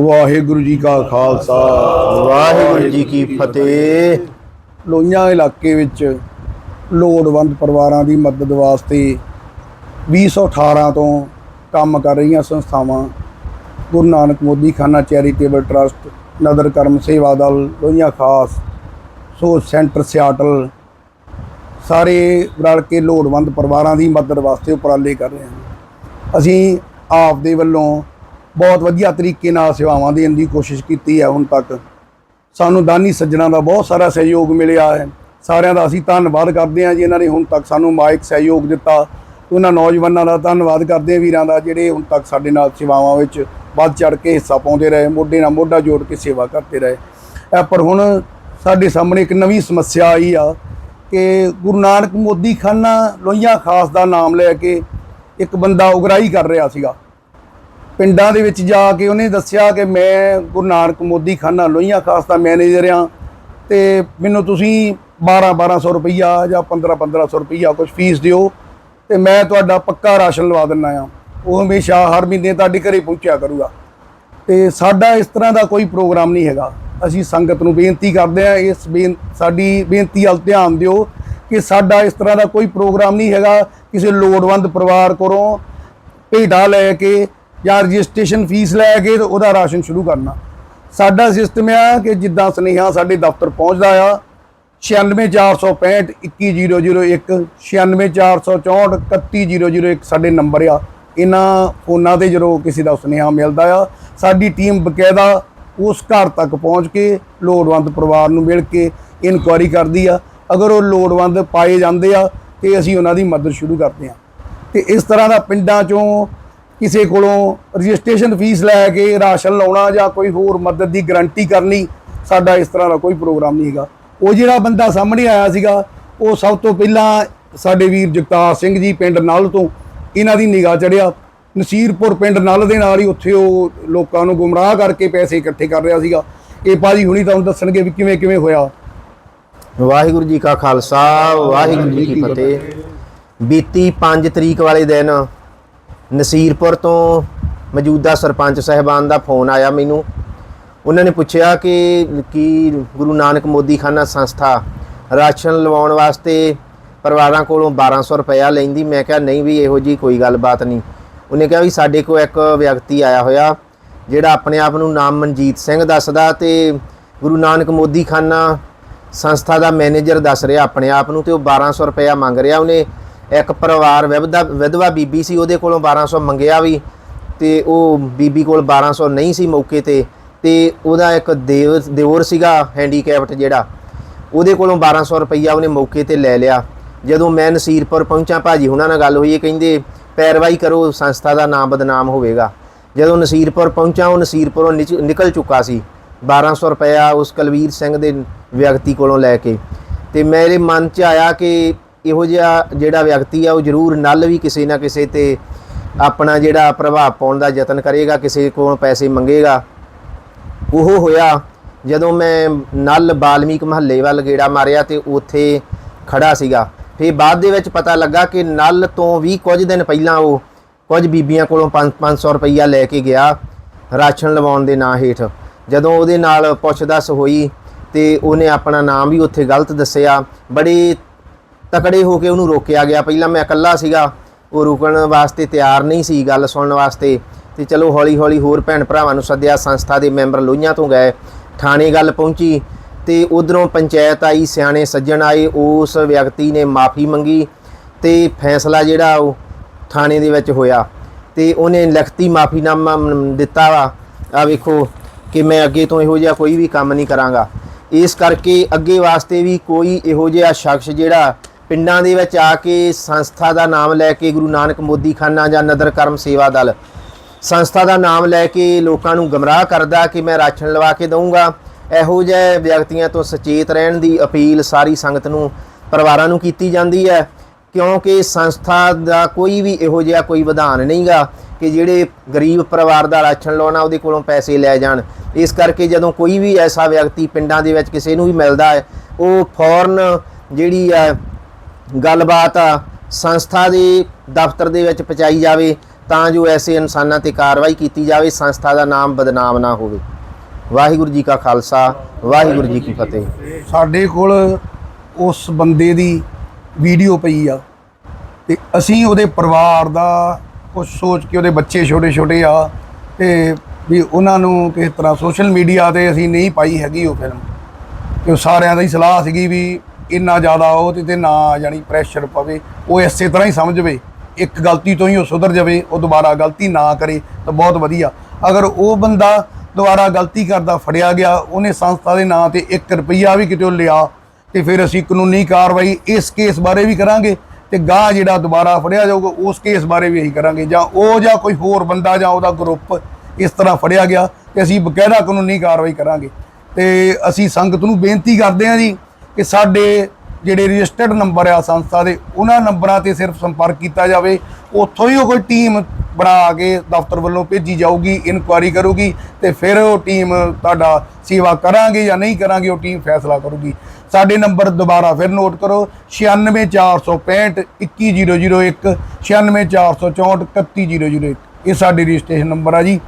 ਵਾਹਿਗੁਰੂ ਜੀ ਕਾ ਖਾਲਸਾ। ਵਾਹਿਗੁਰੂ ਜੀ ਕੀ ਫਤਿਹ। ਲੋਹੀਆਂ ਇਲਾਕੇ ਵਿੱਚ ਲੋੜਵੰਦ ਪਰਿਵਾਰਾਂ ਦੀ ਮਦਦ ਵਾਸਤੇ 2018 ਤੋਂ ਕੰਮ ਕਰ ਰਹੀਆਂ ਸੰਸਥਾਵਾਂ ਗੁਰੂ ਨਾਨਕ ਮੋਦੀ ਖਾਨਾ ਚੈਰੀਟੇਬਲ ਟਰਸਟ ਨਦਰ ਕਰਮ ਸੇਵਾ ਦਲ ਲੋਹੀਆਂ ਖਾਸ ਸੋਚ ਸੈਂਟਰ ਸਿਆਟਲ ਸਾਰੇ ਰਲ ਕੇ ਲੋੜਵੰਦ ਪਰਿਵਾਰਾਂ ਦੀ ਮਦਦ ਵਾਸਤੇ ਉਪਰਾਲੇ ਕਰ ਰਹੇ ਹਨ। ਅਸੀਂ ਆਪ ਦੇ ਵੱਲੋਂ ਬਹੁਤ ਵਧੀਆ ਤਰੀਕੇ ਨਾਲ ਸੇਵਾਵਾਂ ਦੇਣ ਦੀ ਕੋਸ਼ਿਸ਼ ਕੀਤੀ ਹੈ ਹੁਣ ਤੱਕ। ਸਾਨੂੰ ਦਾਨੀ ਸੱਜਣਾ ਦਾ ਬਹੁਤ ਸਾਰਾ ਸਹਿਯੋਗ ਮਿਲਿਆ ਹੈ। ਸਾਰਿਆਂ ਦਾ ਅਸੀਂ ਧੰਨਵਾਦ ਕਰਦੇ ਹਾਂ ਜੀ ਇਹਨਾਂ ਨੇ ਹੁਣ ਤੱਕ ਸਾਨੂੰ ਮਾਇਕ ਸਹਿਯੋਗ ਦਿੱਤਾ। ਉਹਨਾਂ ਨੌਜਵਾਨਾਂ ਦਾ ਧੰਨਵਾਦ ਕਰਦੇ ਹਾਂ ਵੀਰਾਂ ਦਾ ਜਿਹੜੇ ਹੁਣ ਤੱਕ ਸਾਡੇ ਨਾਲ ਸੇਵਾਵਾਂ ਵਿੱਚ ਵੱਧ ਚੜ ਕੇ ਹਿੱਸਾ ਪਾਉਂਦੇ ਰਹੇ, ਮੋਢੇ ਨਾਲ ਮੋਢਾ ਜੋੜ ਕੇ ਸੇਵਾ ਕਰਦੇ ਰਹੇ। ਇਹ ਪਰ ਹੁਣ ਸਾਡੇ ਸਾਹਮਣੇ ਇੱਕ ਨਵੀਂ ਸਮੱਸਿਆ ਆਈ ਆ ਕਿ ਗੁਰੂ ਨਾਨਕ ਮੋਦੀ ਖਾਨਾ ਲੋਹੀਆਂ ਖਾਸ ਦਾ ਨਾਮ ਲੈ ਕੇ ਇੱਕ ਬੰਦਾ ਉਗਰਾਹੀ ਕਰ ਰਿਹਾ ਸੀਗਾ। ਪਿੰਡਾਂ ਦੇ ਵਿੱਚ ਜਾ ਕੇ ਉਹਨੇ ਦੱਸਿਆ ਕਿ ਮੈਂ ਗੁਰੂ ਨਾਨਕ ਮੋਦੀ ਖਾਨਾ ਲੋਹੀਆਂ ਖਾਸ ਦਾ ਮੈਨੇਜਰ ਆ ਤੇ ਮੈਨੂੰ ਤੁਸੀਂ 12 1200 ਰੁਪਈਆ ਜਾਂ 15 1500 ਰੁਪਈਆ ਕੁਝ ਫੀਸ ਦਿਓ ਤੇ ਮੈਂ ਤੁਹਾਡਾ ਪੱਕਾ ਰਾਸ਼ਨ ਲਵਾ ਦਿੰਨਾ ਆ ਉਹ ਹਮੇਸ਼ਾ ਹਰ ਮਹੀਨੇ ਤੁਹਾਡੇ ਘਰੇ ਪਹੁੰਚਿਆ ਕਰੂਗਾ। ਤੇ ਸਾਡਾ ਇਸ ਤਰ੍ਹਾਂ ਦਾ ਕੋਈ ਪ੍ਰੋਗਰਾਮ ਨਹੀਂ ਹੈਗਾ। ਅਸੀਂ ਸੰਗਤ ਨੂੰ ਬੇਨਤੀ ਕਰਦੇ ਆ ਇਸ ਬੇਨ, ਸਾਡੀ ਬੇਨਤੀ ਵੱਲ ਧਿਆਨ ਦਿਓ ਕਿ ਸਾਡਾ ਇਸ ਤਰ੍ਹਾਂ ਦਾ ਕੋਈ ਪ੍ਰੋਗਰਾਮ ਨਹੀਂ ਹੈਗਾ। ਕਿਸੇ ਲੋੜਵੰਦ ਪਰਿਵਾਰ ਕੋਲੋਂ ਭੇਟਾ ਲੈ ਕੇ ਜਾਂ ਰਜਿਸਟ੍ਰੇਸ਼ਨ ਫੀਸ ਲੈ ਕੇ ਤੇ ਉਹਦਾ ਰਾਸ਼ਨ ਸ਼ੁਰੂ ਕਰਨਾ। ਸਾਡਾ ਸਿਸਟਮ ਆ ਕਿ ਜਿੱਦਾਂ ਸੁਨੇਹਾ ਸਾਡੇ ਦਫ਼ਤਰ ਪਹੁੰਚਦਾ ਆ 96465 21001 96464 31001 ਸਾਡੇ ਨੰਬਰ ਆ। ਇਹਨਾਂ ਫੋਨਾਂ ਤੇ ਜਦੋਂ ਕਿਸੇ ਦਾ ਸੁਨੇਹਾ ਮਿਲਦਾ ਆ, ਸਾਡੀ ਟੀਮ ਬਕਾਇਦਾ ਉਸ ਘਰ ਤੱਕ ਪਹੁੰਚ ਕੇ ਲੋੜਵੰਦ ਪਰਿਵਾਰ ਨੂੰ ਮਿਲ ਕੇ ਇਨਕੁਆਇਰੀ ਕਰਦੀ ਆ। ਅਗਰ ਉਹ ਲੋੜਵੰਦ ਪਾਏ ਜਾਂਦੇ ਆ ਤੇ ਅਸੀਂ ਉਹਨਾਂ ਦੀ ਮਦਦ ਸ਼ੁਰੂ ਕਰਦੇ ਆ। ਤੇ ਇਸ ਤਰ੍ਹਾਂ ਦਾ ਪਿੰਡਾਂ ਚੋਂ ਕਿਸੇ ਕੋਲੋਂ ਰਜਿਸਟ੍ਰੇਸ਼ਨ ਫੀਸ ਲੈ ਕੇ ਰਾਸ਼ਨ ਲਾਉਣਾ ਜਾਂ ਕੋਈ ਹੋਰ ਮਦਦ ਦੀ ਗਾਰੰਟੀ ਕਰਨੀ, ਸਾਡਾ ਇਸ ਤਰ੍ਹਾਂ ਦਾ ਕੋਈ ਪ੍ਰੋਗਰਾਮ ਨਹੀਂ ਹੈਗਾ। ਉਹ ਜਿਹੜਾ ਬੰਦਾ ਸਾਹਮਣੇ ਆਇਆ ਸੀਗਾ, ਉਹ ਸਭ ਤੋਂ ਪਹਿਲਾਂ ਸਾਡੇ ਵੀਰ ਜਗਤਾਰ ਸਿੰਘ ਜੀ ਪਿੰਡ ਨਲ ਤੋਂ ਇਹਨਾਂ ਦੀ ਨਿਗਾਹ ਚੜਿਆ ਨਸੀਰਪੁਰ ਪਿੰਡ ਨਲ ਦੇ ਨਾਲ ਹੀ ਉੱਥੇ ਉਹ ਲੋਕਾਂ ਨੂੰ ਗੁੰਮਰਾਹ ਕਰਕੇ ਪੈਸੇ ਇਕੱਠੇ ਕਰ ਰਿਹਾ ਸੀਗਾ। ਇਹ ਭਾਜੀ ਹੁਣੀ ਤੁਹਾਨੂੰ ਦੱਸਣਗੇ ਵੀ ਕਿਵੇਂ ਕਿਵੇਂ ਹੋਇਆ। ਵਾਹਿਗੁਰੂ ਜੀ ਕਾ ਖਾਲਸਾ, ਵਾਹਿਗੁਰੂ ਜੀ ਕੀ ਫਤਿਹ। ਬੀਤੀ 5 ਤਰੀਕ ਵਾਲੇ ਦਿਨ ਨਸੀਰਪੁਰ ਤੋਂ ਮੌਜੂਦਾ ਸਰਪੰਚ ਸਹਿਬਾਨ ਦਾ ਫੋਨ ਆਇਆ ਮੈਨੂੰ। ਉਹਨਾਂ ਨੇ ਪੁੱਛਿਆ ਕਿ ਕੀ ਗੁਰੂ ਨਾਨਕ ਮੋਦੀ ਖਾਨਾ ਸੰਸਥਾ ਰਾਸ਼ਨ ਲਵਾਉਣ ਵਾਸਤੇ ਪਰਿਵਾਰਾਂ ਕੋਲੋਂ 1200 ਰੁਪਇਆ ਲੈਂਦੀ। ਮੈਂ ਕਿਹਾ, ਨਹੀਂ ਵੀ ਇਹੋ ਜੀ ਕੋਈ ਗੱਲਬਾਤ ਨਹੀਂ। ਉਹਨੇ ਕਿਹਾ ਵੀ ਸਾਡੇ ਕੋਲ ਇੱਕ ਵਿਅਕਤੀ ਆਇਆ ਹੋਇਆ, ਜਿਹੜਾ ਆਪਣੇ ਆਪ ਨੂੰ ਨਾਮ ਮਨਜੀਤ ਸਿੰਘ ਦੱਸਦਾ ਤੇ ਗੁਰੂ ਨਾਨਕ ਮੋਦੀ ਖਾਨਾ ਸੰਸਥਾ ਦਾ ਮੈਨੇਜਰ ਦੱਸ ਰਿਹਾ ਆਪਣੇ ਆਪ ਨੂੰ ਤੇ ਉਹ 1200 ਰੁਪਇਆ ਮੰਗ ਰਿਹਾ। ਉਹਨੇ ਇੱਕ ਪਰਿਵਾਰ ਵਿਧਵਾ ਵਿਧਵਾ ਬੀਬੀ ਸੀ, ਉਹਦੇ ਕੋਲੋਂ 1200 ਮੰਗਿਆ ਵੀ ਤੇ ਉਹ ਬੀਬੀ ਕੋਲ 1200 ਨਹੀਂ ਸੀ ਮੌਕੇ ਤੇ ਤੇ ਉਹਦਾ ਇੱਕ ਦੇਵ, ਦਿਓਰ ਸੀਗਾ ਹੈਂਡੀਕੈਪਟ ਜਿਹੜਾ, ਉਹਦੇ ਕੋਲੋਂ 1200 ਰੁਪਈਆ ਉਹਨੇ ਮੌਕੇ ਤੇ ਲੈ ਲਿਆ। ਜਦੋਂ ਮੈਂ ਨਸੀਰਪੁਰ ਪਹੁੰਚਾ, ਭਾਜੀ ਉਹਨਾਂ ਨਾਲ ਗੱਲ ਹੋਈ, ਇਹ ਕਹਿੰਦੇ, ਪੈਰਵਾਈ ਕਰੋ, ਸੰਸਥਾ ਦਾ ਨਾਮ ਬਦਨਾਮ ਹੋਵੇਗਾ। ਜਦੋਂ ਨਸੀਰਪੁਰ ਪਹੁੰਚਾ, ਉਹ ਨਸੀਰਪੁਰੋਂ ਨਿਚ- ਨਿਕਲ ਚੁੱਕਾ ਸੀ 1200 ਰੁਪਇਆ ਉਸ ਕਲਵੀਰ ਸਿੰਘ ਦੇ ਵਿਅਕਤੀ ਕੋਲੋਂ ਲੈ ਕੇ। ਤੇ ਮੇਰੇ ਮਨ 'ਚ ਆਇਆ ਕਿ ਇਹੋ ਜਿਹਾ ਜਿਹੜਾ ਵਿਅਕਤੀ ਆ, ਉਹ ਜ਼ਰੂਰ ਨਲ ਵੀ ਕਿਸੇ ਨਾ ਕਿਸੇ ਤੇ ਆਪਣਾ ਜਿਹੜਾ ਪ੍ਰਭਾਵ ਪਾਉਣ ਦਾ ਯਤਨ ਕਰੇਗਾ, ਕਿਸੇ ਕੋਲ ਪੈਸੇ ਮੰਗੇਗਾ। ਉਹ ਹੋਇਆ ਜਦੋਂ ਮੈਂ ਨਲ ਬਾਲਮੀਕ ਮਹੱਲੇ ਵੱਲ ਗੇੜਾ ਮਾਰਿਆ ਤੇ ਉੱਥੇ ਖੜਾ ਸੀਗਾ। ਫਿਰ ਬਾਅਦ ਦੇ ਵਿੱਚ ਪਤਾ ਲੱਗਾ ਕਿ ਨਲ ਤੋਂ ਵੀ ਕੁਝ ਦਿਨ ਪਹਿਲਾਂ ਉਹ ਕੁਝ ਬੀਬੀਆਂ ਕੋਲੋਂ 5-500 ਰੁਪਈਆ ਲੈ ਕੇ ਗਿਆ ਰਾਸ਼ਨ ਲਵਾਉਣ ਦੇ ਨਾਂ ਹੇਠ। ਜਦੋਂ ਉਹਦੇ ਨਾਲ ਪੁੱਛਦਸ ਹੋਈ ਤੇ ਉਹਨੇ ਆਪਣਾ ਨਾਮ ਵੀ ਉੱਥੇ ਗਲਤ ਦੱਸਿਆ। ਬੜੇ ਤਕੜੇ ਹੋ ਕੇ ਉਹਨੂੰ ਰੋਕਿਆ ਗਿਆ। ਪਹਿਲਾਂ ਮੈਂ ਇਕੱਲਾ ਸੀਗਾ, ਉਹ ਰੁਕਣ ਵਾਸਤੇ ਤਿਆਰ ਨਹੀਂ ਸੀ ਗੱਲ ਸੁਣਨ ਵਾਸਤੇ। ਤੇ ਚਲੋ ਹੌਲੀ ਹੌਲੀ ਹੋਰ ਭੈਣ ਭਰਾਵਾਂ ਨੂੰ ਸੱਦਿਆ, ਸੰਸਥਾ ਦੇ ਮੈਂਬਰ ਲੋਹੀਆਂ ਤੋਂ ਗਏ, ਥਾਣੇ ਗੱਲ ਪਹੁੰਚੀ ਤੇ ਉਧਰੋਂ ਪੰਚਾਇਤ ਆਈ, ਸਿਆਣੇ ਸੱਜਣ ਆਏ, ਉਸ ਵਿਅਕਤੀ ਨੇ ਮਾਫੀ ਮੰਗੀ ਤੇ ਫੈਸਲਾ ਜਿਹੜਾ ਉਹ ਥਾਣੇ ਦੇ ਵਿੱਚ ਹੋਇਆ ਤੇ ਉਹਨੇ ਲਿਖਤੀ ਮਾਫੀਨਾਮਾ ਦਿੱਤਾ ਵਾ। ਆ ਵੇਖੋ ਕਿ ਮੈਂ ਅੱਗੇ ਤੋਂ ਇਹੋ ਜਿਹਾ ਕੋਈ ਵੀ ਕੰਮ ਨਹੀਂ ਕਰਾਂਗਾ। ਇਸ ਕਰਕੇ ਅੱਗੇ ਵਾਸਤੇ ਵੀ ਕੋਈ ਇਹੋ ਜਿਹਾ ਸ਼ਖਸ ਜਿਹੜਾ ਪਿੰਡਾਂ ਦੇ ਵਿੱਚ ਆ ਕੇ ਸੰਸਥਾ ਦਾ ਨਾਮ ਲੈ ਕੇ ਗੁਰੂ ਨਾਨਕ ਮੋਦੀ ਖਾਨਾ ਜਾਂ ਨਦਰ ਕਰਮ ਸੇਵਾ ਦਲ ਸੰਸਥਾ ਦਾ ਨਾਮ ਲੈ ਕੇ ਲੋਕਾਂ ਨੂੰ ਗਮਰਾਹ ਕਰਦਾ ਕਿ ਮੈਂ ਰਾਸ਼ਨ ਲਵਾ ਕੇ ਦਊਂਗਾ। ਇਹੋ ਜਿਹੇ ਵਿਅਕਤੀਆਂ ਤੋਂ ਸੁਚੇਤ ਰਹਿਣ ਦੀ ਅਪੀਲ ਸਾਰੀ ਸੰਗਤ ਨੂੰ, ਪਰਿਵਾਰਾਂ ਨੂੰ ਕੀਤੀ ਜਾਂਦੀ ਹੈ, ਕਿਉਂਕਿ ਸੰਸਥਾ ਦਾ ਕੋਈ ਵੀ ਇਹੋ ਜਿਹਾ ਕੋਈ ਵਿਧਾਨ ਨਹੀਂਗਾ ਕਿ ਜਿਹੜੇ ਗਰੀਬ ਪਰਿਵਾਰ ਦਾ ਰਾਸ਼ਨ ਲਾਉਣਾ ਉਹਦੇ ਕੋਲੋਂ ਪੈਸੇ ਲੈ ਜਾਣ। ਇਸ ਕਰਕੇ ਜਦੋਂ ਕੋਈ ਵੀ ਐਸਾ ਵਿਅਕਤੀ ਪਿੰਡਾਂ ਦੇ ਵਿੱਚ ਕਿਸੇ ਨੂੰ ਵੀ ਮਿਲਦਾ ਹੈ, ਉਹ ਫੌਰਨ ਜਿਹੜੀ ਹੈ ਗੱਲਬਾਤ ਸੰਸਥਾ ਦੇ ਦਫ਼ਤਰ ਦੇ ਵਿੱਚ ਪਹੁੰਚਾਈ ਜਾਵੇ ਤਾਂ ਜੋ ਐਸੇ ਇਨਸਾਨਾਂ ਤੇ ਕਾਰਵਾਈ ਕੀਤੀ ਜਾਵੇ, ਸੰਸਥਾ ਦਾ ਨਾਮ ਬਦਨਾਮ ਨਾ ਹੋਵੇ। ਵਾਹਿਗੁਰੂ ਜੀ ਕਾ ਖਾਲਸਾ, ਵਾਹਿਗੁਰੂ ਜੀ ਕੀ ਫਤਿਹ। ਸਾਡੇ ਕੋਲ ਉਸ ਬੰਦੇ ਦੀ ਵੀਡੀਓ ਪਈ ਆ ਤੇ ਅਸੀਂ ਉਹਦੇ ਪਰਿਵਾਰ ਦਾ ਕੁਝ ਸੋਚ ਕੇ ਉਹਦੇ ਬੱਚੇ ਛੋਟੇ ਛੋਟੇ ਆ ਤੇ ਵੀ ਉਹਨਾਂ ਨੂੰ ਕਿਸ ਤਰ੍ਹਾਂ ਸੋਸ਼ਲ ਮੀਡੀਆ ਤੇ ਅਸੀਂ ਨਹੀਂ ਪਾਈ ਹੈਗੀ ਉਹ ਫਿਲਮ ਕਿ ਉਹ ਸਾਰਿਆਂ ਦੀ ਸਲਾਹ ਸੀਗੀ ਵੀ ਇੰਨਾ ਜ਼ਿਆਦਾ ਉਹਦੇ ਤੇ ਨਾ ਯਾਨੀ ਪ੍ਰੈਸ਼ਰ ਪਵੇ, ਉਹ ਇਸੇ ਤਰ੍ਹਾਂ ਹੀ ਸਮਝਵੇ। ਇੱਕ ਗਲਤੀ ਤੋਂ ਹੀ ਉਹ ਸੁਧਰ ਜਾਵੇ, ਉਹ ਦੁਬਾਰਾ ਗਲਤੀ ਨਾ ਕਰੇ ਤਾਂ ਬਹੁਤ ਵਧੀਆ। ਅਗਰ ਉਹ ਬੰਦਾ ਦੁਬਾਰਾ ਗਲਤੀ ਕਰਦਾ, ਫੜਿਆ ਗਿਆ, ਉਹਨੇ ਸੰਸਥਾ ਦੇ ਨਾਂ ਤੇ 1 ਰੁਪਈਆ ਵੀ ਕਿਤੇ ਲਿਆ ਤੇ ਫਿਰ ਅਸੀਂ ਕਾਨੂੰਨੀ ਕਾਰਵਾਈ ਇਸ ਕੇਸ ਬਾਰੇ ਵੀ ਕਰਾਂਗੇ ਤੇ ਗਾਹ ਜਿਹੜਾ ਦੁਬਾਰਾ ਫੜਿਆ ਜਾਊਗਾ, ਉਸ ਕੇਸ ਬਾਰੇ ਵੀ ਅਸੀਂ ਕਰਾਂਗੇ। ਜਾਂ ਉਹ ਜਾਂ ਕੋਈ ਹੋਰ ਬੰਦਾ ਜਾਂ ਉਹਦਾ ਗਰੁੱਪ ਇਸ ਤਰ੍ਹਾਂ ਫੜਿਆ ਗਿਆ ਤੇ ਅਸੀਂ ਬਕਾਇਦਾ ਕਾਨੂੰਨੀ ਕਾਰਵਾਈ ਕਰਾਂਗੇ। ਤੇ ਅਸੀਂ ਸੰਗਤ ਨੂੰ ਬੇਨਤੀ ਕਰਦੇ ਹਾਂ ਜੀ ਕਿ ਸਾਡੇ ਜਿਹੜੇ ਰਜਿਸਟਰਡ ਨੰਬਰ ਆ ਸੰਸਥਾ ਦੇ, ਉਹਨਾਂ ਨੰਬਰਾਂ ਤੇ ਸਿਰਫ ਸੰਪਰਕ ਕੀਤਾ ਜਾਵੇ। ਉੱਥੋਂ ਹੀ ਉਹ ਕੋਈ ਟੀਮ ਬਣਾ ਕੇ ਦਫ਼ਤਰ ਵੱਲੋਂ ਭੇਜੀ ਜਾਊਗੀ ਇਨਕੁਆਇਰੀ ਕਰੂਗੀ ਤੇ ਫਿਰ ਉਹ ਟੀਮ ਤੁਹਾਡਾ ਸੇਵਾ ਕਰਾਂਗੇ ਜਾਂ ਨਹੀਂ ਕਰਾਂਗੇ, ਉਹ ਟੀਮ ਫੈਸਲਾ ਕਰੂਗੀ। ਸਾਡੇ ਨੰਬਰ ਦੁਬਾਰਾ ਫਿਰ ਨੋਟ ਕਰੋ 96465 21001 96464 31001 ਇਹ ਸਾਡੇ ਰਜਿਸਟ੍ਰੇਸ਼ਨ ਨੰਬਰ ਆ ਜੀ।